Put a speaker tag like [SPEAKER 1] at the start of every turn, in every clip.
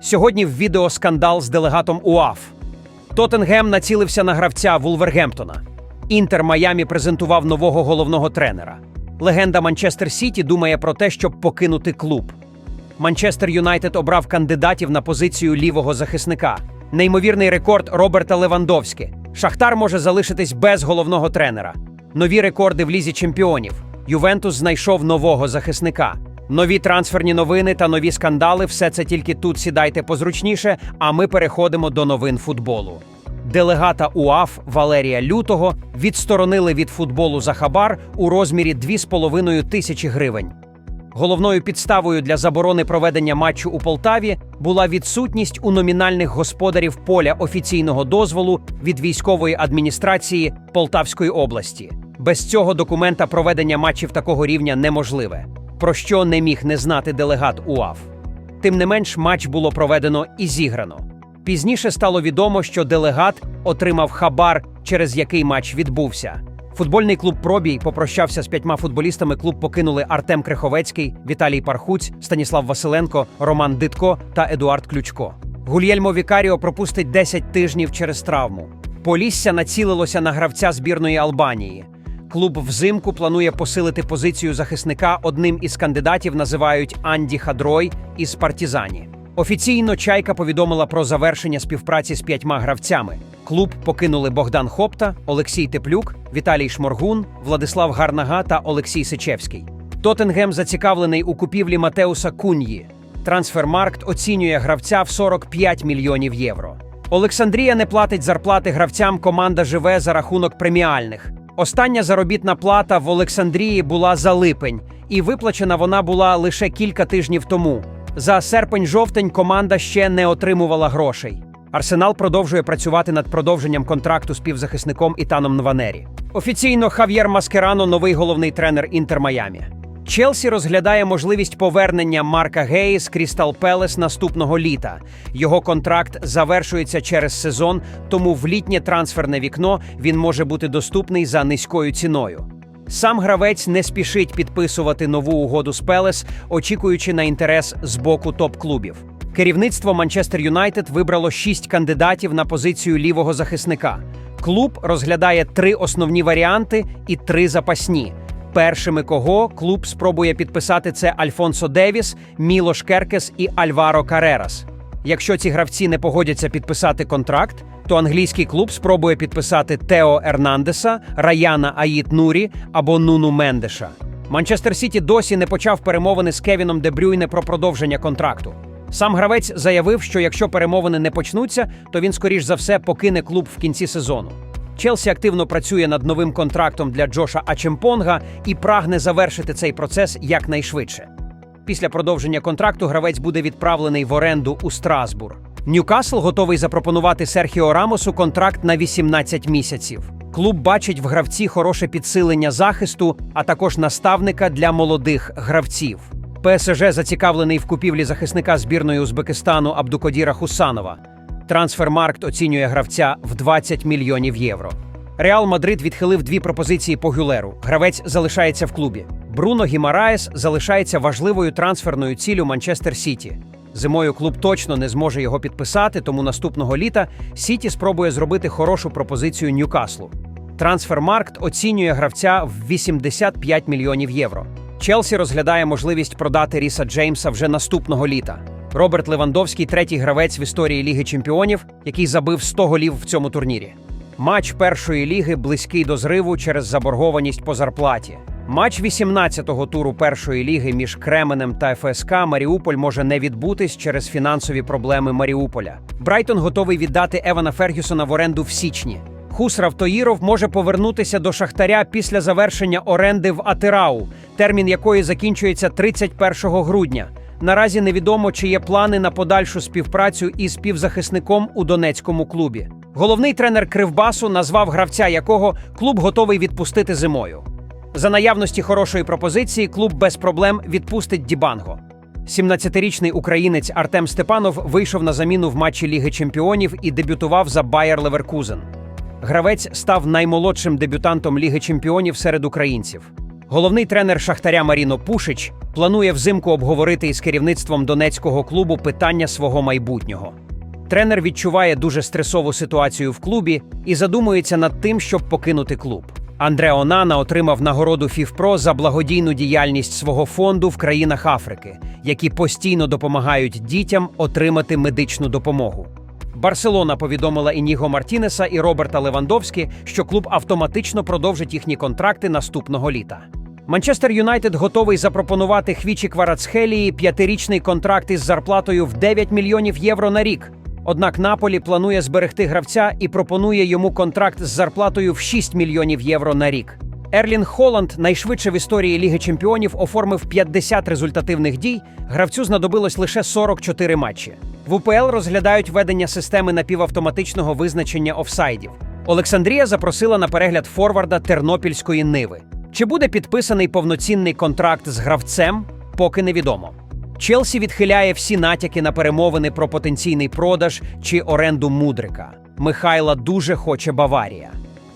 [SPEAKER 1] Сьогодні в відео скандал з делегатом УАФ. Тоттенгем націлився на гравця Вулвергемптона. Інтер Майамі презентував нового головного тренера. Легенда Манчестер Сіті думає про те, щоб покинути клуб. Манчестер Юнайтед обрав кандидатів на позицію лівого захисника. Неймовірний рекорд Роберта Левандовськи. Шахтар може залишитись без головного тренера. Нові рекорди в лізі чемпіонів. Ювентус знайшов нового захисника. Нові трансферні новини та нові скандали. Все це тільки тут сідайте позручніше. А ми переходимо до новин футболу. Делегата УАФ Валерія Лютого відсторонили від футболу за хабар у розмірі 2,5 тисячі гривень. Головною підставою для заборони проведення матчу у Полтаві була відсутність у номінальних господарів поля офіційного дозволу від військової адміністрації Полтавської області. Без цього документа проведення матчів такого рівня неможливе, про що не міг не знати делегат УАФ. Тим не менш, матч було проведено і зіграно. Пізніше стало відомо, що делегат отримав хабар, через який матч відбувся. Футбольний клуб Пробій попрощався з п'ятьма футболістами. Клуб покинули Артем Криховецький, Віталій Пархуць, Станіслав Василенко, Роман Дитко та Едуард Ключко. Гульєльмо Вікаріо пропустить 10 тижнів через травму. Полісся націлилося на гравця збірної Албанії. Клуб взимку планує посилити позицію захисника. Одним із кандидатів називають Анді Хадрой із Партізані. Офіційно Чайка повідомила про завершення співпраці з п'ятьма гравцями. Клуб покинули Богдан Хопта, Олексій Теплюк, Віталій Шморгун, Владислав Гарнага та Олексій Сичевський. Тоттенгем зацікавлений у купівлі Матеуса Куньї. Трансфермаркт оцінює гравця в 45 мільйонів євро. Олександрія не платить зарплати гравцям. Команда живе за рахунок преміальних. Остання заробітна плата в Олександрії була за липень, і виплачена вона була лише кілька тижнів тому. За серпень-жовтень команда ще не отримувала грошей. Арсенал продовжує працювати над продовженням контракту з півзахисником Ітаном Нванері. Офіційно Хав'єр Маскерано новий головний тренер Інтер Майамі. Челсі розглядає можливість повернення Марка Геї з Крістал Пелес наступного літа. Його контракт завершується через сезон, тому в літнє трансферне вікно він може бути доступний за низькою ціною. Сам гравець не спішить підписувати нову угоду з Пелес, очікуючи на інтерес з боку топ-клубів. Керівництво Манчестер Юнайтед вибрало шість кандидатів на позицію лівого захисника. Клуб розглядає три основні варіанти і три запасні. Першими кого клуб спробує підписати це Альфонсо Девіс, Мілош Керкес і Альваро Карерас. Якщо ці гравці не погодяться підписати контракт, то англійський клуб спробує підписати Тео Ернандеса, Раяна Аїт Нурі або Нуну Мендеша. Манчестер Сіті досі не почав перемовини з Кевіном Де Брюйне про продовження контракту. Сам гравець заявив, що якщо перемовини не почнуться, то він скоріш за все покине клуб в кінці сезону. Челсі активно працює над новим контрактом для Джоша Ачемпонга і прагне завершити цей процес якнайшвидше. Після продовження контракту гравець буде відправлений в оренду у Страсбур. Ньюкасл готовий запропонувати Серхіо Рамосу контракт на 18 місяців. Клуб бачить в гравці хороше підсилення захисту, а також наставника для молодих гравців. ПСЖ зацікавлений в купівлі захисника збірної Узбекистану Абдукодіра Хусанова. Трансфермаркт оцінює гравця в 20 мільйонів євро. Реал Мадрид відхилив дві пропозиції по Гюлеру. Гравець залишається в клубі. Бруно Гімараєс залишається важливою трансферною ціллю Манчестер Сіті. Зимою клуб точно не зможе його підписати, тому наступного літа Сіті спробує зробити хорошу пропозицію Ньюкаслу. Трансфермаркт оцінює гравця в 85 мільйонів євро. Челсі розглядає можливість продати Ріса Джеймса вже наступного літа. Роберт Левандовський третій гравець в історії Ліги Чемпіонів, який забив 100 голів в цьому турнірі. Матч першої ліги близький до зриву через заборгованість по зарплаті. Матч 18-го туру першої ліги між Кременем та ФСК Маріуполь може не відбутись через фінансові проблеми Маріуполя. Брайтон готовий віддати Евана Фергюсона в оренду в січні. Хусрав Тоїров може повернутися до Шахтаря після завершення оренди в Атирау, термін якої закінчується 31 грудня. Наразі невідомо, чи є плани на подальшу співпрацю із півзахисником у Донецькому клубі. Головний тренер Кривбасу назвав гравця, якого клуб готовий відпустити зимою. За наявності хорошої пропозиції клуб без проблем відпустить Дібанго. 17-річний українець Артем Степанов вийшов на заміну в матчі Ліги Чемпіонів і дебютував за Байер Леверкузен. Гравець став наймолодшим дебютантом Ліги Чемпіонів серед українців. Головний тренер Шахтаря Маріно Пушич Планує взимку обговорити із керівництвом донецького клубу питання свого майбутнього. Тренер відчуває дуже стресову ситуацію в клубі і задумується над тим, щоб покинути клуб. Андре Онана отримав нагороду ФІФПРО за благодійну діяльність свого фонду в країнах Африки, які постійно допомагають дітям отримати медичну допомогу. Барселона повідомила Ініго Мартінеса і Роберта Левандовські, що клуб автоматично продовжить їхні контракти наступного літа. Манчестер Юнайтед готовий запропонувати Хвічі Кварацхелії п'ятирічний контракт із зарплатою в 9 мільйонів євро на рік. Однак Наполі планує зберегти гравця і пропонує йому контракт з зарплатою в 6 мільйонів євро на рік. Ерлін Холланд, найшвидше в історії Ліги Чемпіонів, оформив 50 результативних дій. Гравцю знадобилось лише 44 матчі. В УПЛ розглядають ведення системи напівавтоматичного визначення офсайдів. Олександрія запросила на перегляд форварда Тернопільської Ниви. Чи буде підписаний повноцінний контракт з гравцем, поки невідомо. Челсі відхиляє всі натяки на перемовини про потенційний продаж чи оренду мудрика. Михайла дуже хоче Баварія.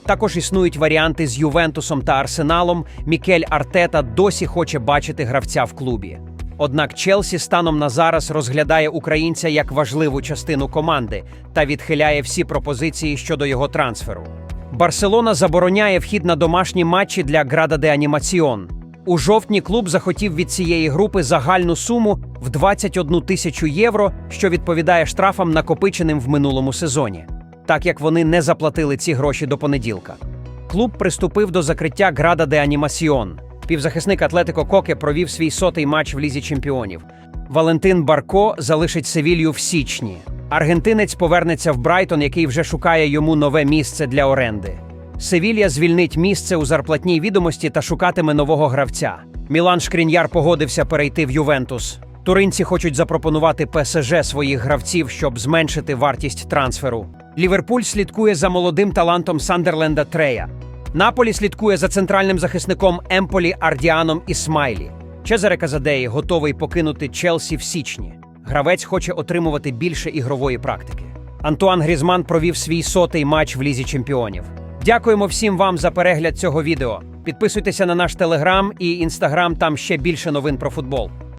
[SPEAKER 1] Також існують варіанти з Ювентусом та Арсеналом. Мікель Артета досі хоче бачити гравця в клубі. Однак Челсі станом на зараз розглядає українця як важливу частину команди та відхиляє всі пропозиції щодо його трансферу. Барселона забороняє вхід на домашні матчі для Града де Анімаціон. У жовтні клуб захотів від цієї групи загальну суму в 21 тисячу євро, що відповідає штрафам, накопиченим в минулому сезоні, так як вони не заплатили ці гроші до понеділка. Клуб приступив до закриття Града де Анімасіон. Півзахисник Атлетико Коке провів свій сотий матч в лізі чемпіонів. Валентин Барко залишить Севілью в січні. Аргентинець повернеться в Брайтон, який вже шукає йому нове місце для оренди. Севілья звільнить місце у зарплатній відомості та шукатиме нового гравця. Мілан Шкріньяр погодився перейти в Ювентус. Туринці хочуть запропонувати ПСЖ своїх гравців, щоб зменшити вартість трансферу. Ліверпуль слідкує за молодим талантом Сандерленда Трея. Наполі слідкує за центральним захисником Емполі Ардіаном Ісмайлі. Чезаре Казадеї готовий покинути Челсі в січні. Гравець хоче отримувати більше ігрової практики. Антуан Грізман провів свій сотий матч в лізі чемпіонів. Дякуємо всім вам за перегляд цього відео. Підписуйтеся на наш телеграм і інстаграм, там ще більше новин про футбол.